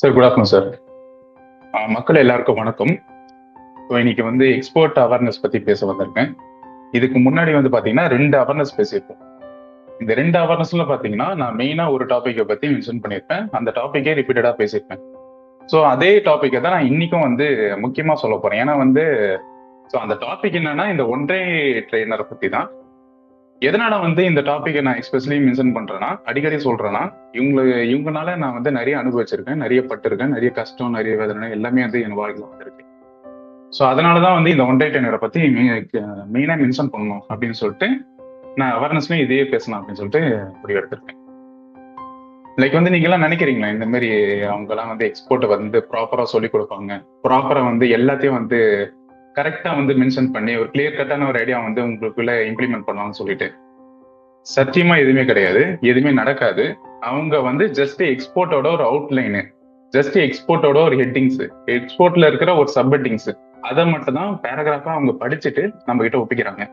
Sir good afternoon sir மக்கள் எல்லாருக்கும் வணக்கம். ஸோ இன்னைக்கு வந்து எக்ஸ்போர்ட் அவேர்னஸ் பற்றி பேச வந்திருக்கேன். இதுக்கு முன்னாடி வந்து பார்த்தீங்கன்னா ரெண்டு அவேர்னஸ் பேசியிருப்போம். இந்த ரெண்டு அவேர்னஸ்ல பார்த்தீங்கன்னா நான் மெயினாக ஒரு டாப்பிக்கை பற்றி மென்ஷன் பண்ணியிருப்பேன். அந்த டாப்பிக்கே ரிப்பீட்டடாக பேசியிருப்பேன். ஸோ அதே டாப்பிக்கை தான் நான் இன்னைக்கும் வந்து முக்கியமாக சொல்ல போகிறேன் ஏன்னா வந்து ஸோ அந்த டாபிக் என்னன்னா இந்த ஒன்றே ட்ரெயினரை பற்றி தான். எதனால வந்து இந்த டாபிக்கை நான் எஸ்பெஷலி மென்ஷன் பண்றேன்னா அடிக்கடி சொல்றேன்னா இவங்க இவங்கனால நான் வந்து நிறைய அனுபவிச்சிருக்கேன் நிறைய பட்டிருக்கேன் நிறைய கஷ்டம் நிறைய வேதனை எல்லாமே வந்து என் வாழ்க்கையில் வந்திருக்கு. ஸோ அதனாலதான் வந்து இந்த ஒன் டே டென்னரை பத்தி மெயினா மென்ஷன் பண்ணணும் அப்படின்னு சொல்லிட்டு நான் அவேர்னஸ்லயும் இதையே பேசலாம் அப்படின்னு சொல்லிட்டு முடிவெடுத்திருக்கேன் லைக் வந்து நீங்க எல்லாம் நினைக்கிறீங்களா இந்த மாதிரி அவங்க எல்லாம் வந்து எக்ஸ்போர்ட் வந்து ப்ராப்பரா சொல்லி கொடுப்பாங்க ப்ராப்பரா வந்து எல்லாத்தையும் வந்து கரெக்டா வந்து மென்ஷன் பண்ணி ஒரு கிளியர் கட்டான ஒரு ஐடியா வந்து உங்களுக்குள்ள இம்ப்ளிமெண்ட் பண்ணலாம்னு சொல்லிட்டு. சத்தியமா எதுவுமே கிடையாது. எதுவுமே நடக்காது. அவங்க வந்து ஜஸ்ட் எக்ஸ்போர்ட்டோட ஒரு அவுட்லைனு ஜஸ்ட் எக்ஸ்போர்ட்டோட ஒரு ஹெட்டிங்ஸ் எக்ஸ்போர்ட்ல இருக்கிற ஒரு சப்ஹெட்டிங்ஸ் அதை மட்டும் தான் பேராகிராஃபா அவங்க படிச்சுட்டு நம்ம கிட்ட ஒப்பிக்கிறாங்க.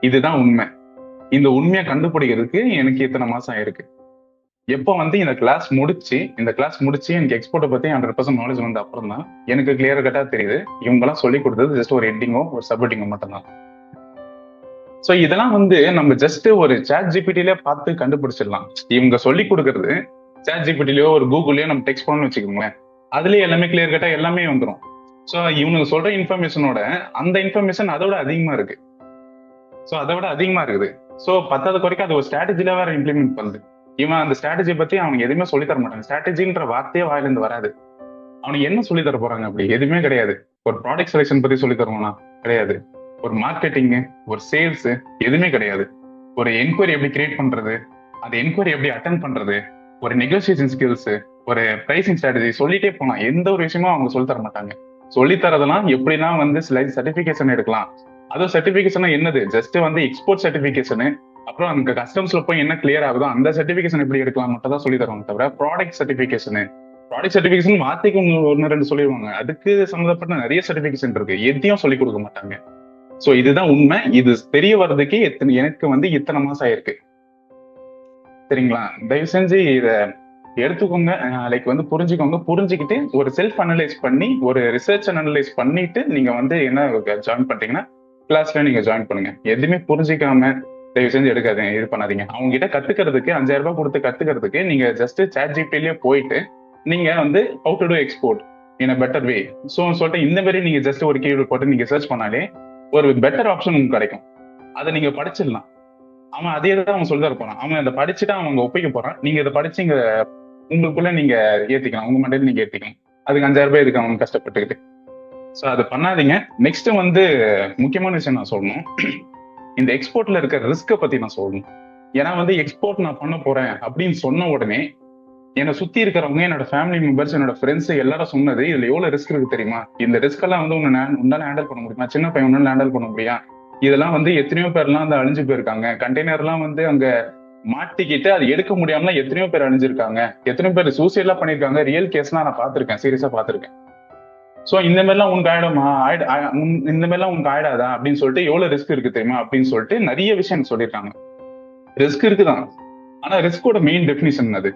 இதுதான் உண்மை. இந்த உண்மையை கண்டுபிடிக்கிறதுக்கு எனக்கு இத்தனை மாசம் ஆயிருக்கு. எப்போ வந்து இந்த கிளாஸ் முடிச்சு இந்த கிளாஸ் முடிச்சு எனக்கு எக்ஸ்போர்ட்டை பத்தி ஹண்ட்ரட் பர்சன்ட் நாலேஜ் வந்த அப்புறம் தான் எனக்கு கிளியர் கட்டா தெரியுது. இவங்க எல்லாம் சொல்லி கொடுத்தது ஜஸ்ட் ஒரு ஹெட்டிங்கோ ஒரு சப்ஹெட்டிங்கோ மட்டும்தான். ஸோ இதெல்லாம் வந்து நம்ம ஜஸ்ட் ஒரு சேட் ஜிபிடிலே பார்த்து கண்டுபிடிச்சிடலாம். இவங்க சொல்லி கொடுக்கறது சேட் ஜிபிடிலயோ ஒரு கூகுள்லயோ நம்ம டெக்ஸ்ட் பண்ணணும்னு வச்சுக்கோங்களேன். அதுலயே எல்லாமே கிளியர் கட்டா எல்லாமே வந்துடும் ஸோ இவனுக்கு சொல்ற இன்ஃபர்மேஷனோட அந்த இன்ஃபர்மேஷன் அதோட அதிகமா இருக்கு. ஸோ அதை விட அதிகமா இருக்குது. ஸோ பத்தாவது குறைக்க அது ஒரு ஸ்ட்ராட்டஜில வேற இம்ப்ளிமெண்ட் பண்ணுது. இவன் அந்த ஸ்ட்ராட்டஜி பத்தி அவனுக்கு எதுவுமே சொல்லி தர மாட்டாங்க ஸ்ட்ராட்டஜின்ற வார்த்தையே வாயிலிருந்து வராது. அவனுக்கு என்ன சொல்லி தர போறாங்க அப்படி? எதுவுமே கிடையாது. ஒரு ப்ராடக்ட் செலெக்ஷன் பத்தி சொல்லி தருவானா? கிடையாது. ஒரு மார்க்கெட்டிங் ஒரு சேல்ஸ் எதுவுமே கிடையாது. ஒரு என்கொயரி எப்படி கிரியேட் பண்றது? அந்த என்கொயரி எப்படி அட்டன் பண்றது? ஒரு நெகோசியேஷன் ஸ்கில்ஸ் ஒரு பிரைசிங் ஸ்ட்ராட்டஜி சொல்லிட்டே போலாம் எந்த ஒரு விஷயமும் அவங்க சொல்லி தர மாட்டாங்க. சொல்லி தரதெல்லாம் எப்படின்னா வந்து சில சர்டிபிகேஷன் எடுக்கலாம். அதுவும் சர்டிபிகேஷன் என்னது? ஜஸ்ட் வந்து எக்ஸ்போர்ட் சர்டிபிகேஷனு அப்புறம் அந்த கஸ்டம்ஸ்ல போய் என்ன கிளியர் ஆகுதோ அந்த சர்டிபிகேஷன் எப்படி எடுக்கலாம் மட்டும் தான் சொல்லி தருவாங்க தவிர ப்ராடக்ட் சர்டிபிகேஷன் ப்ராடக்ட் சர்டிபிகேஷன் வார்த்தைக்கு ஒன்று ரெண்டு சொல்லிடுவாங்க. அதுக்கு சம்மந்தப்பட்ட நிறைய சர்டிபிகேஷன் இருக்கு. எதையும் சொல்லி கொடுக்க மாட்டாங்க. சோ இதுதான் உண்மை. இது தெரிய வர்றதுக்கே எத்தனை எனக்கு வந்து இத்தனை மாசம் ஆயிருக்கு. சரிங்களா? தயவு செஞ்சு இத எடுத்துக்கோங்க. லைக் வந்து புரிஞ்சுக்கோங்க. புரிஞ்சுக்கிட்டு ஒரு செல்ஃப் அனலைஸ் பண்ணி ஒரு ரிசர்ச் அனலைஸ் பண்ணிட்டு நீங்க வந்து என்ன ஜாயின் பண்ணிட்டீங்கன்னா கிளாஸ்ல நீங்க ஜாயின் பண்ணுங்க. எதுவுமே புரிஞ்சிக்காம தயவு செஞ்சு எடுக்காதீங்க இது பண்ணாதீங்க. அவங்க கிட்ட கத்துக்கிறதுக்கு அஞ்சாயிரம் ரூபாய் கொடுத்து கத்துக்கிறதுக்கு நீங்க ஜஸ்ட் சேட் ஜிபிலேயே போயிட்டு நீங்க வந்து how to do export in a better way so சொல்லிட்டு இந்த மாதிரி நீங்க ஜஸ்ட் ஒரு கீழ் போட்டு நீங்க சர்ச் பண்ணாலே ஒரு பெட்டர் ஆப்ஷன் உங்களுக்கு கிடைக்கும். அதை நீங்க படிச்சிடலாம். அவன் அதே தான் அவன் சொல்லி போறான் அவன் அதை படிச்சுட்டு அவங்க ஒப்பிக்க போறான். நீங்க இதை படிச்சு இங்க உங்களுக்குள்ள நீங்க ஏத்திக்கலாம். உங்க மண்டையில நீங்க ஏத்திக்கலாம். அதுக்கு அஞ்சாயிரம் ரூபாய் இருக்கு அவங்க கஷ்டப்பட்டுக்கிட்டு? ஸோ அதை பண்ணாதீங்க. நெக்ஸ்ட் வந்து முக்கியமான விஷயம் நான் சொல்லணும். இந்த எக்ஸ்போர்ட்ல இருக்க ரிஸ்க்கை பத்தி நான் சொல்லணும். ஏன்னா வந்து எக்ஸ்போர்ட் நான் பண்ண போறேன் அப்படின்னு சொன்ன உடனே என்னை சுத்தி இருக்கிறவங்க என்னோட ஃபேமிலி மெம்பர்ஸ் என்னோட ஃப்ரெண்ட்ஸ் எல்லாரும் சொன்னது இதுல எவ்வளவு ரிஸ்க் இருக்கு தெரியுமா? இந்த ரிஸ்க் எல்லாம் வந்து உன்னை உன்னால ஹேண்டில் பண்ண முடியுமா? சின்ன பையன் உன்னால ஹேண்டில் பண்ண முடியா? இதெல்லாம் வந்து எத்தனையோ பேர்லாம் அந்த அழிஞ்சு போயிருக்காங்க. கண்டெய்னர்லாம் வந்து அங்க மாட்டிக்கிட்டு அது எடுக்க முடியாமலாம் எத்தனையோ பேர் அழிஞ்சிருக்காங்க. எத்தனையோ பேர் சூசைட்லாம் பண்ணியிருக்காங்க. ரியல் கேஸ்லாம் நான் பார்த்துருக்கேன். சீரியஸா பார்த்துருக்கேன். சோ இந்த மாதிரிலாம் உனக்கு ஆயிடுமா? ஆயிடு இந்த மாதிரிலாம் உனக்கு ஆயிடாதா? அப்படின்னு சொல்லிட்டு எவ்வளவு ரிஸ்க் இருக்கு தெரியுமா? அப்படின்னு சொல்லிட்டு நிறைய விஷயம் சொல்லியிருக்காங்க. ரிஸ்க் இருக்குதான். ஆனா ரிஸ்கோட மெயின் டெபினிஷன் அது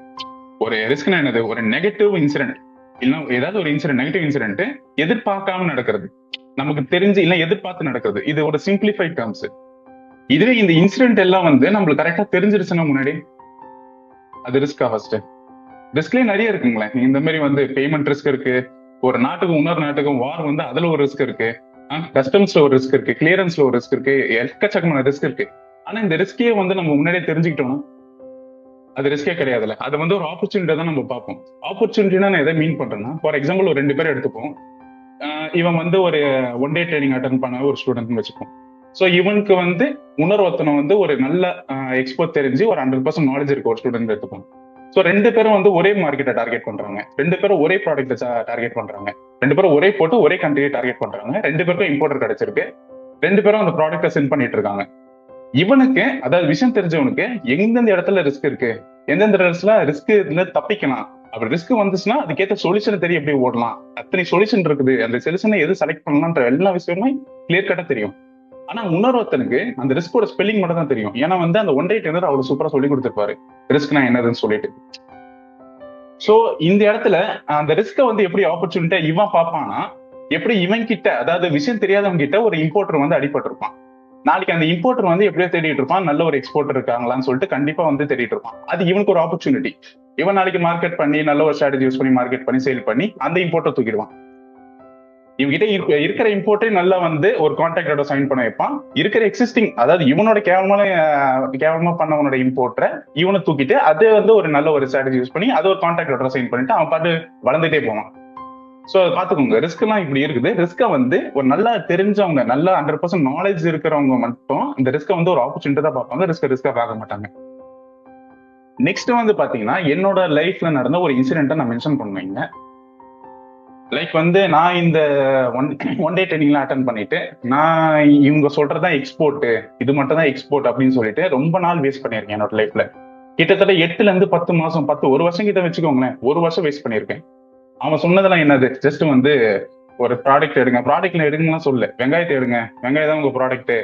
ஒரு ரிஸ்க்னா என்னது? ஒரு நெகட்டிவ் இன்சிடென்ட் இல்ல ஏதாவது ஒரு இன்சிடென்ட் நெகட்டிவ் இன்சிடென்ட் எதிர்பார்க்காம நடக்கிறது. நமக்கு தெரிஞ்சு இல்ல எதிர்பார்த்து நடக்கிறது. இது ஒரு சிம்பிளிஃபைட் டேர்ம்ஸ் இதுவே இந்த இன்சிடென்ட் எல்லாம் வந்து நம்மளுக்கு கரெக்டா தெரிஞ்சிருச்சுன்னா முன்னாடி அது ரிஸ்கா ஃபர்ஸ்ட் ரிஸ்க்லயே நிறைய இருக்குங்களேன் இந்த மாதிரி வந்து பேமெண்ட் ரிஸ்க் இருக்கு. ஒரு நாட்டுக்கும் இன்னொரு நாட்டுக்கும் வார் வந்து அதுல ஒரு ரிஸ்க் இருக்கு. கஸ்டம்ஸ்ல ஒரு ரிஸ்க் இருக்கு. கிளியரன்ஸ்ல ஒரு ரிஸ்க் இருக்கு. எக்கச்சக்கமான ரிஸ்க் இருக்கு. ஆனா இந்த ரிஸ்கே வந்து நம்ம முன்னாடியே தெரிஞ்சுக்கிட்டோம்னா அது ரிஸ்கே கிடையாதுல்ல. அது வந்து ஒரு ஆப்பர்ச்சுனிட்டி தான் நம்ம பார்ப்போம். ஆப்பர்ச்சுனிட்டினா நான் எதை மீன் பண்றேன்னா ஃபார் எக்ஸாம்பிள் ஒரு ரெண்டு பேர் எடுத்துப்போம். இவன் வந்து ஒரு ஒன் டே ட்ரைனிங் அட்டன் பண்ண ஒரு ஸ்டூடெண்ட்னு வச்சுப்போம். ஸோ இவனுக்கு வந்து இன்னொருத்தனை வந்து ஒரு நல்ல எக்ஸ்போர்ட் தெரிஞ்சு ஒரு ஹண்ட்ரட் பர்சன்ட் நாலேஜ் இருக்கு ஒரு ஸ்டூடெண்ட் எடுத்துப்போம். ஸோ ரெண்டு பேரும் வந்து ஒரே மார்க்கெட்டை டார்கெட் பண்றாங்க. ரெண்டு பேரும் ஒரே ப்ராடக்ட் டார்கெட் பண்றாங்க. ரெண்டு பேரும் ஒரே போட்டு ஒரே கண்ட்ரியை டார்கெட் பண்றாங்க. ரெண்டு பேருக்கும் இம்போர்ட்டர் கிடைச்சிருக்கு. ரெண்டு பேரும் அந்த ப்ராடக்ட்டை சென்ட் பண்ணிட்டு இருக்காங்க. இவனுக்கு அதாவது விஷயம் தெரிஞ்சவனுக்கு எந்தெந்த இடத்துல ரிஸ்க் இருக்கு? எந்தெந்த இடத்துல ரிஸ்க் இதுல தப்பிக்கலாம்? அப்படி ரிஸ்க் வந்துச்சுன்னா அதுக்கேற்ற சொல்யூஷன் தெரியும் எப்படி ஓடலாம். அத்தனை சொல்யூஷன் இருக்குது. அந்த சொல்யூஷனை எது செலக்ட் பண்ணலாம்ன்ற எல்லா விஷயமுமே கிளியர் கட்டா தெரியும். ஆனா இன்னொருத்தனுக்கு அந்த ரிஸ்கோட ஸ்பெல்லிங் மட்டும் தான் தெரியும். ஏன்னா வந்து அந்த ஒன் டே டெனர் அவ்வளவு சூப்பரா சொல்லி கொடுத்துருப்பாரு. ரிஸ்க்னா என்னதுன்னு சொல்லிட்டு. சோ இந்த இடத்துல அந்த ரிஸ்க வந்து எப்படி ஆப்பர்ச்சுனிட்டியா இவன் பாப்பானா எப்படி இவன் கிட்ட அதாவது விஷயம் தெரியாதவங்க கிட்ட ஒரு இம்போர்ட்டர் வந்து அடிபட்டு இருப்பான் நாளைக்கு அந்த இம்போர்ட்டர் வந்து எப்படியோ தேடிட்டு இருப்பான் நல்ல ஒரு எக்ஸ்போர்ட்டர் இருக்காங்களான்னு சொல்லிட்டு கண்டிப்பா வந்து தேடிட்டு இருப்பான். அது இவனுக்கு ஒரு ஆப்பர்ச்சுனிட்டி இவன் நாளைக்கு மார்க்கெட் பண்ணி நல்ல ஒரு ஸ்ட்ராட்டஜி யூஸ் பண்ணி மார்க்கெட் பண்ணி சேல் பண்ணி அந்த இம்போர்ட்டர் தூக்கிடுவான். இவங்கிட்ட இருக்க- இருக்கிற இம்போர்ட்டே நல்லா வந்து ஒரு கான்ட்ராக்டோட சைன் பண்ண வைப்பான். இருக்கிற எக்ஸிஸ்டிங் அதாவது இவனோட கேவலமான கேவலமா பண்ணவனோட இம்போர்ட்டரை இவனை தூக்கிட்டு அது வந்து ஒரு நல்ல ஒரு ஸ்ட்ராட்டஜி யூஸ் பண்ணி அது ஒரு கான்ட்ராக்டோட சைன் பண்ணிட்டு அவன் பாட்டு வளர்ந்துட்டே போவான். சோ பார்த்துக்கோங்க. ரிஸ்க்லாம் எல்லாம் இப்படி இருக்குது. ரிஸ்க்கை வந்து ஒரு நல்லா தெரிஞ்சவங்க நல்லா ஹண்ட்ரட் பர்சன்ட் நாலேஜ் இருக்கிறவங்க மட்டும் இந்த ரிஸ்க்கை வந்து ஒரு ஆப்பர்ச்சுனிட்டி தான் பார்ப்பாங்க. ரிஸ்க்கை ரிஸ்க்காக பார்க்க மாட்டாங்க. நெக்ஸ்ட் வந்து பாத்தீங்கன்னா என்னோட லைஃப்ல நடந்த ஒரு இன்சிடென்ட்டை நான் மென்ஷன் பண்ணுவீங்க லைக் வந்து நான் இந்த ஒன் ஒன் டே ட்ரைனிங்லாம் அட்டன் பண்ணிட்டு நான் இவங்க சொல்றதுதான் எக்ஸ்போர்ட் இது மட்டும் தான் எக்ஸ்போர்ட் அப்படின்னு சொல்லிட்டு ரொம்ப நாள் வேஸ்ட் பண்ணியிருக்கேன் என்னோட லைஃப்ல கிட்டத்தட்ட எட்டுல இருந்து பத்து மாசம் பத்து ஒரு வருஷம் கிட்ட வச்சுக்கோங்களேன் ஒரு வருஷம் வேஸ்ட் பண்ணியிருக்கேன். அவன் சொன்னதெல்லாம் என்னது? ஜஸ்ட் வந்து ஒரு ப்ராடக்ட் எடுங்க. ப்ராடக்ட்ல எடுங்கலாம் சொல்லு வெங்காயத்தை எடுங்க. வெங்காயம் தான் உங்க ப்ராடக்ட்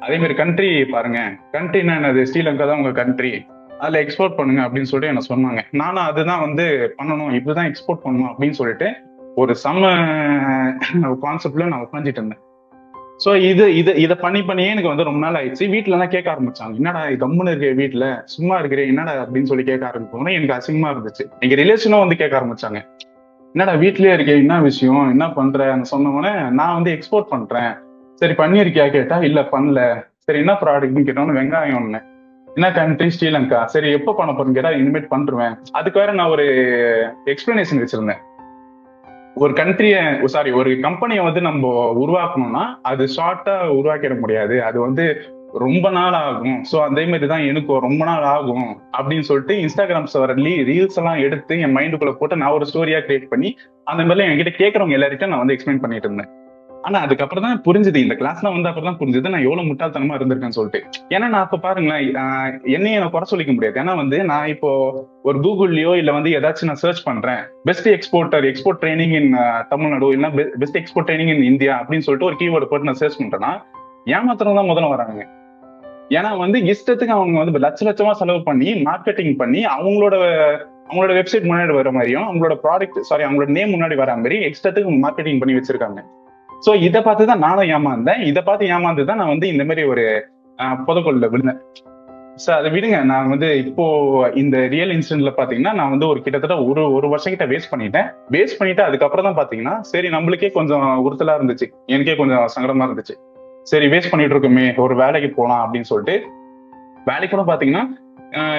அதே மாதிரி கண்ட்ரி பாருங்க. கண்ட்ரினா என்னது? ஸ்ரீலங்கா தான் உங்க கண்ட்ரி அதுல எக்ஸ்போர்ட் பண்ணுங்க அப்படின்னு சொல்லிட்டு என்ன சொன்னாங்க. நானும் அதுதான் வந்து பண்ணணும். இப்படிதான் எக்ஸ்போர்ட் பண்ணணும் அப்படின்னு சொல்லிட்டு ஒரு சம கான்செப்ட்ல நான் உட்காந்துட்டு இருந்தேன். ஸோ இது இது இதை பண்ணி பண்ணியே எனக்கு வந்து ரொம்ப நாள் ஆயிடுச்சு. வீட்டுல எல்லாம் கேட்க ஆரம்பிச்சாங்க. என்னடா கம்முன்னு இருக்கிற வீட்டுல சும்மா இருக்கிறேன் என்னடா அப்படின்னு சொல்லி கேட்க ஆரம்பிச்சோன்னே எனக்கு அசிங்கமா இருந்துச்சு. எங்க ரிலேஷனும் வந்து கேட்க ஆரம்பிச்சாங்க. என்னடா வீட்லயே இருக்கே என்ன விஷயம்? என்ன பண்ற? சொன்னவொடனே நான் வந்து எக்ஸ்போர்ட் பண்றேன். சரி பண்ணியிருக்கியா? கேட்டா இல்ல பண்ணல. சரி என்ன ப்ராடக்ட்னு கேட்டோன்னு வெங்காயம் ஒண்ணு. என்ன கண்ட்ரி ஸ்ரீலங்கா? சரி எப்போ பண்ண போறேன்னு கேட்டா இனிமேட் பண்றேன் அதுக்கு வேற நான் ஒரு எக்ஸ்பிளனேஷன் வச்சிருந்தேன். ஒரு கண்ட்ரிய சாரி ஒரு கம்பெனியை வந்து நம்ம உருவாக்கணும்னா அது ஷார்ட்டா உருவாக்கிட முடியாது. அது வந்து ரொம்ப நாள் ஆகும். ஸோ அதே மாதிரி தான் எனக்கும் ரொம்ப நாள் ஆகும் அப்படின்னு சொல்லிட்டு இன்ஸ்டாகிராம்ஸ் வர ரீல்ஸ் எல்லாம் எடுத்து என் மைண்டுக்குள்ள போட்டு நான் ஒரு ஸ்டோரியா கிரியேட் பண்ணி அந்த மாதிரிலாம் என்கிட்ட கேட்கறவங்க எல்லார்கிட்ட நான் வந்து எக்ஸ்பிளைன் பண்ணிட்டு இருந்தேன். ஆனா அதுக்கப்புறம் தான் புரிஞ்சுது. இந்த கிளாஸ்ல வந்து அப்புறம் தான் புரிஞ்சுது. நான் எவ்வளவு முட்டாள்தனமா இருந்திருக்கேன்னு சொல்லிட்டு. ஏன்னா நான் இப்ப பாருங்களேன் என்னைய என்னையும் குறை சொல்லிக்க முடியாது. ஏன்னா வந்து நான் இப்போ ஒரு கூகுள்லயோ இல்ல வந்து ஏதாச்சும் நான் சர்ச் பண்றேன். Best exporter export training in Tamil Nadu இல்ல best export training in India அப்படின்னு சொல்லிட்டு ஒரு கீவேர்டு போட்டு நான் சர்ச் பண்றேன்னா ஏமாத்திரம் தான் முதல்ல வராங்க. ஏன்னா வந்து இஷ்டத்துக்கு அவங்க வந்து லட்ச லட்சமா செலவு பண்ணி மார்க்கெட்டிங் பண்ணி அவங்களோட அவங்களோட வெப்சைட் முன்னாடி வர மாதிரியும் அவங்களோட ப்ராடக்ட் சாரி அவங்களோட நேம் முன்னாடி வர மாதிரி எக்ஸ்ட்ரத்துக்கு மார்க்கெட்டிங் பண்ணி வச்சிருக்காங்க. சோ இதை பார்த்து தான் நானும் ஏமாந்தேன். இதை பார்த்து ஏமாந்து தான் நான் வந்து இந்த மாதிரி ஒரு புதக்கொள்ள விழுந்தேன். சார் அதை விடுங்க. நான் வந்து இப்போ இந்த ரியல் இன்சிடென்ட்ல பாத்தீங்கன்னா நான் வந்து ஒரு கிட்டத்தட்ட ஒரு ஒரு வருஷம் கிட்ட வேஸ்ட் பண்ணிட்டேன். வேஸ்ட் பண்ணிட்டு அதுக்கப்புறம் தான் பாத்தீங்கன்னா சரி நம்மளுக்கே கொஞ்சம் உறுத்தலா இருந்துச்சு. எனக்கே கொஞ்சம் சங்கடமா இருந்துச்சு. சரி வேஸ்ட் பண்ணிட்டு இருக்கோமே. ஒரு வேலைக்கு போலாம் அப்படின்னு சொல்லிட்டு வேலைக்கு கூட பாத்தீங்கன்னா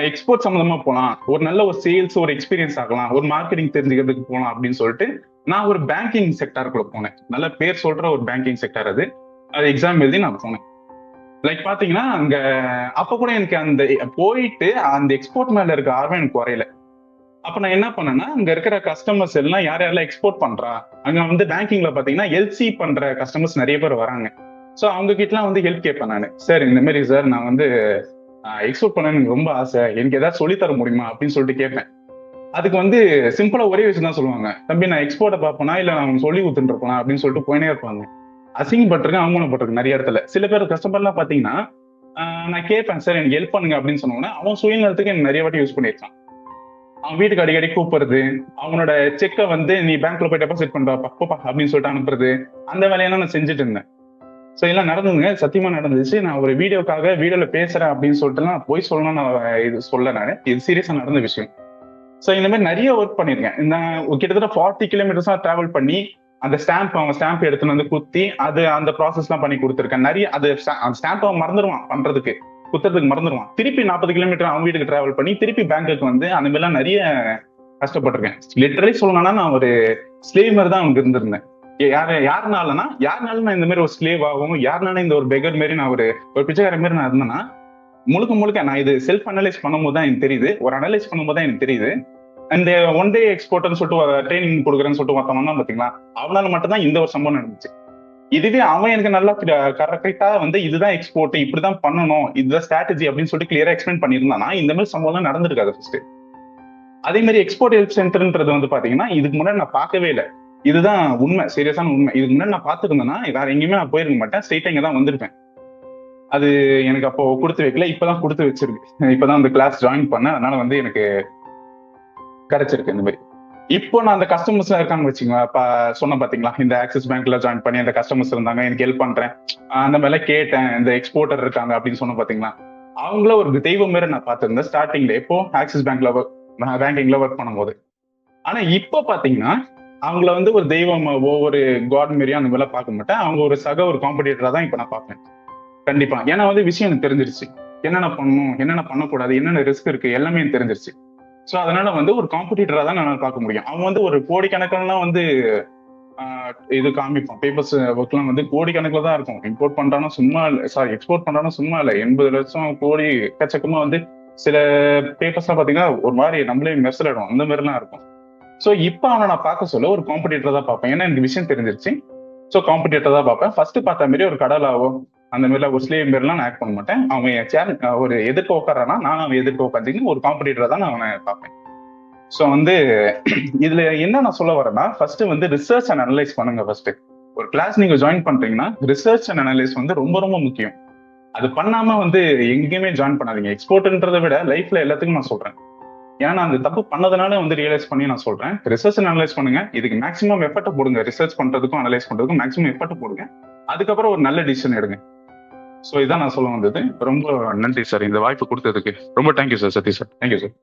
எக்ஸ்போர்ட் சம்மந்தமா போகலாம் ஒரு நல்ல ஒரு சேல்ஸ் ஒரு எக்ஸ்பீரியன்ஸ் ஆகலாம் ஒரு மார்க்கெட்டிங் தெரிஞ்சுக்கிறதுக்கு போகலாம் அப்படின்னு சொல்லிட்டு நான் ஒரு பேங்கிங் செக்டாருக்குள்ள போனேன். நல்ல பேர் சொல்ற ஒரு பேங்கிங் செக்டார் அது. அது எக்ஸாம் எழுதி நான் போனேன். லைக் பாத்தீங்கன்னா அங்க அப்ப கூட எனக்கு அந்த போயிட்டு அந்த எக்ஸ்போர்ட் மேல இருக்க ஆர்வம் எனக்கு குறையல. அப்ப நான் என்ன பண்ணேன்னா அங்க இருக்கிற கஸ்டமர்ஸ் எல்லாம் யார் யாரெல்லாம் எக்ஸ்போர்ட் பண்றா? அங்க வந்து பேங்கிங்ல பாத்தீங்கன்னா எல்சி பண்ற கஸ்டமர்ஸ் நிறைய பேர் வராங்க. ஸோ அவங்க கிட்டலாம் வந்து ஹெல்ப் கேட்பேன் நான். சார் இந்த மாதிரி சார் நான் வந்து எக்ஸ்போர்ட் பண்ண எனக்கு ரொம்ப ஆசை. எனக்கு ஏதாவது சொல்லித்தர முடியுமா? அப்படின்னு சொல்லிட்டு கேட்பேன். அதுக்கு வந்து சிம்பிளா ஒரே விஷயம் தான் சொல்லுவாங்க. தம்பி நான் எக்ஸ்போர்ட்டை பார்ப்பேனா? இல்ல நான் சொல்லி கொடுத்துட்டு இருப்பேனா? அப்படின்னு சொல்லிட்டு போயினே இருப்பாங்க. அசிங்கப்பட்டிருக்கேன் அவமானப்பட்டிருக்கேன் நிறைய இடத்துல. சில பேர் கஸ்டமர்லாம் பாத்தீங்கன்னா நான் கேட்பேன் சார் எனக்கு ஹெல்ப் பண்ணுங்க அப்படின்னு சொன்னோன்னா அவன் சுயநலத்துக்கு எனக்கு நிறைய வாட்டி யூஸ் பண்ணியிருக்கான். அவன் வீட்டுக்கு அடிக்கடி கூப்பிடுறது அவனோட செக்கை வந்து நீ பேங்க்ல போய் டெபாசிட் பண்றா போப்பா அப்படின்னு சொல்லிட்டு அனுப்புறது அந்த வேலையெல்லாம் நான் செஞ்சுட்டு இருந்தேன். ஸோ எல்லாம் நடந்ததுங்க. சத்தியமா நடந்துச்சு. நான் ஒரு வீடியோக்காக வீடியோல பேசுறேன் அப்படின்னு சொல்லிட்டு நான் போய் சொல்லணும்னு நான் இது சொல்ல நான். இது சீரியஸா நடந்த விஷயம். ஸோ இந்த மாதிரி நிறைய ஒர்க் பண்ணியிருக்கேன் நான் கிட்டத்தட்ட ஃபார்ட்டி கிலோமீட்டர்ஸாக ட்ராவல் பண்ணி அந்த ஸ்டாம்ப் அவங்க ஸ்டாம்ப் எடுத்துன்னு வந்து குத்தி அது அந்த ப்ராசஸ்லாம் பண்ணி கொடுத்துருக்கேன். நிறைய அது அந்த ஸ்டாம்ப் அவன் மறந்துடுவான் பண்றதுக்கு. குத்துறதுக்கு மறந்துடுவான் திருப்பி நாற்பது கிலோமீட்டர் அவன் வீட்டுக்கு ட்ராவல் பண்ணி திருப்பி பேங்க்குக்கு வந்து அந்த மாதிரிலாம் நிறைய கஷ்டப்பட்டிருக்கேன். லிட்டரலி சொல்லணும்னா நான் ஒரு ஸ்லேவ் மாதிரி தான் அவனுக்கு இருந்திருந்தேன். யார் யாருனாலனா யாருனாலும் நான் இந்த மாதிரி ஒரு ஸ்லேவ் ஆகும் யாருனாலும் இந்த ஒரு பெகர் மாதிரி நான் ஒரு ஒரு பிச்சைக்கார மாதிரி நான் இருந்தேன்னா முழுக்க முழுக்க நான் இது செல்ஃப் அனலைஸ் பண்ணும்போது தான் எனக்கு தெரியுது. ஒரு அனலைஸ் பண்ணும்போது தான் எனக்கு தெரியுது. இந்த ஒன் டே எக்ஸ்போர்ட்னு சொல்லிட்டு ட்ரைனிங் கொடுக்குறேன்னு சொல்லிட்டு ஒருத்தவங்க பாத்தீங்களா அவனால மட்டும் தான் இந்த ஒரு சம்பவம் நடந்துச்சு. இதுவே அவன் எனக்கு நல்லா கரெக்டா வந்து இதுதான் எக்ஸ்போர்ட் இப்படிதான் பண்ணணும் இதுதான் ஸ்ட்ராட்டஜி அப்படின்னு சொல்லிட்டு கிளியரா எக்ஸ்பிளைன் பண்ணியிருந்தானா. இந்த மாதிரி சம்பவம் நடந்திருக்காது ஃபர்ஸ்ட் அதே மாதிரி எக்ஸ்போர்ட் ஹெல்ப் சென்டர்ன்றது வந்து பாத்தீங்கன்னா இதுக்கு முன்னாடி நான் பார்க்கவே இல்லை. இதுதான் உண்மை சீரியஸான உண்மை. இதுக்கு முன்னாடி நான் பார்த்துருந்தேன்னா வேற எங்கேயுமே நான் போயிருக்க மாட்டேன். ஸ்ட்ரெயிட்டா இங்க தான் வந்திருப்பேன். அது எனக்கு அப்போ கொடுத்து வைக்கல இப்பதான் கொடுத்து வச்சிருக்கு. இப்பதான் அந்த கிளாஸ் ஜாயின் பண்ணேன். அதனால வந்து எனக்கு கிடைச்சிருக்கு இந்த மாதிரி. இப்போ நான் அந்த கஸ்டமர்ஸ் இருக்காங்க வச்சுங்க இப்ப சொன்ன பாத்தீங்களா? இந்த ஆக்சிஸ் பேங்க்ல ஜாயின் பண்ணி அந்த கஸ்டமர்ஸ் இருந்தாங்க எனக்கு ஹெல்ப் பண்றேன். அந்த மாதிரிலாம் கேட்டேன். இந்த எக்ஸ்போர்ட்டர் இருக்காங்க அப்படின்னு சொன்ன பாத்தீங்களா? அவங்கள ஒரு தெய்வம் மாரி நான் பார்த்திருந்தேன் ஸ்டார்டிங்ல எப்போ ஆக்சிஸ் பேங்க்ல பேங்கிங்ல ஒர்க் பண்ணும்போது. ஆனா இப்போ பாத்தீங்கன்னா அவங்கள வந்து ஒரு தெய்வம் ஒவ்வொரு காட் மாரியும் அந்த மாதிரிலாம் பார்க்க மாட்டேன். அவங்க ஒரு சக ஒரு காம்படிட்டரா தான் இப்போ நான் பார்ப்பேன் கண்டிப்பா. ஏன்னா வந்து விஷயம் எனக்கு தெரிஞ்சிருச்சு. என்னென்ன பண்ணணும் என்னென்ன பண்ணக்கூடாது என்னென்ன ரிஸ்க் இருக்கு எல்லாமே எனக்கு தெரிஞ்சிருச்சு. ஸோ அதனால வந்து ஒரு காம்படிட்டரா தான் நான் பார்க்க முடியும். அவன் வந்து ஒரு கோடிக்கணக்கிலாம் வந்து இது காமிப்பான். பேப்பர்ஸ் ஒர்க்லாம் வந்து கோடிக்கணக்கில் தான் இருக்கும். இம்போர்ட் பண்றானா சும்மா இல்லை சாரி எக்ஸ்போர்ட் பண்றானா சும்மா இல்லை. எண்பது லட்சம் கோடி கச்சக்கமா வந்து சில பேப்பர்ஸ்லாம் பார்த்தீங்கன்னா ஒரு மாதிரி நம்மளே மெசலிடும் அந்த மாதிரிலாம் இருக்கும். ஸோ இப்போ அவனை நான் பார்க்க சொல்ல ஒரு காம்படிட்டர் தான் பார்ப்பேன். ஏன்னா எனக்கு விஷயம் தெரிஞ்சிருச்சு. ஸோ காம்படிட்டர் தான் பார்ப்பேன். ஃபர்ஸ்ட் பார்த்த மாதிரி ஒரு கடலாவோ அந்த மாதிரிலாம் ஒரு ஸ்லேவ் பேர்லாம் நான் ஆக்ட் பண்ண மாட்டேன். அவன் என் சேர் ஒரு எதிர்க்க உட்காரானா நான் அவன் எதிர்க்க உட்காந்துக்கின்னு ஒரு காம்படிட்டரை தான் நான் அவனை பார்ப்பேன். ஸோ வந்து இதுல என்ன நான் சொல்ல வரேன்னா ஃபர்ஸ்ட் வந்து ரிசர்ச் அண்ட் அனலைஸ் பண்ணுங்க ஃபர்ஸ்ட் ஒரு கிளாஸ் நீங்க ஜாயின் பண்றீங்கன்னா ரிசர்ச் அண்ட் அனலைஸ் வந்து ரொம்ப ரொம்ப முக்கியம். அது பண்ணாம வந்து எங்கேயுமே ஜாயின் பண்ணாதீங்க. எக்ஸ்போர்ட்ன்றதை விட லைஃப்ல எல்லாத்துக்கும் நான் சொல்றேன். ஏன்னா நான் அந்த தப்பு பண்ணதுனால வந்து ரியலைஸ் பண்ணி நான் சொல்றேன். ரிசர்ச் அனலைஸ் பண்ணுங்க. இதுக்கு மேக்ஸிமம் எஃபர்ட் போடுங்க. ரிசர்ச் பண்றதுக்கும் அனலைஸ் பண்றதுக்கும் மேக்ஸிமம் எஃபர்ட் போடுங்க. அதுக்கப்புறம் ஒரு நல்ல டிசிஷன் எடுங்க. ஸோ இதான் நான் சொல்ல வந்தது. ரொம்ப நன்றி சார் இந்த வாய்ப்பு கொடுத்ததுக்கு. ரொம்ப thank you sir Satish sir thank you sir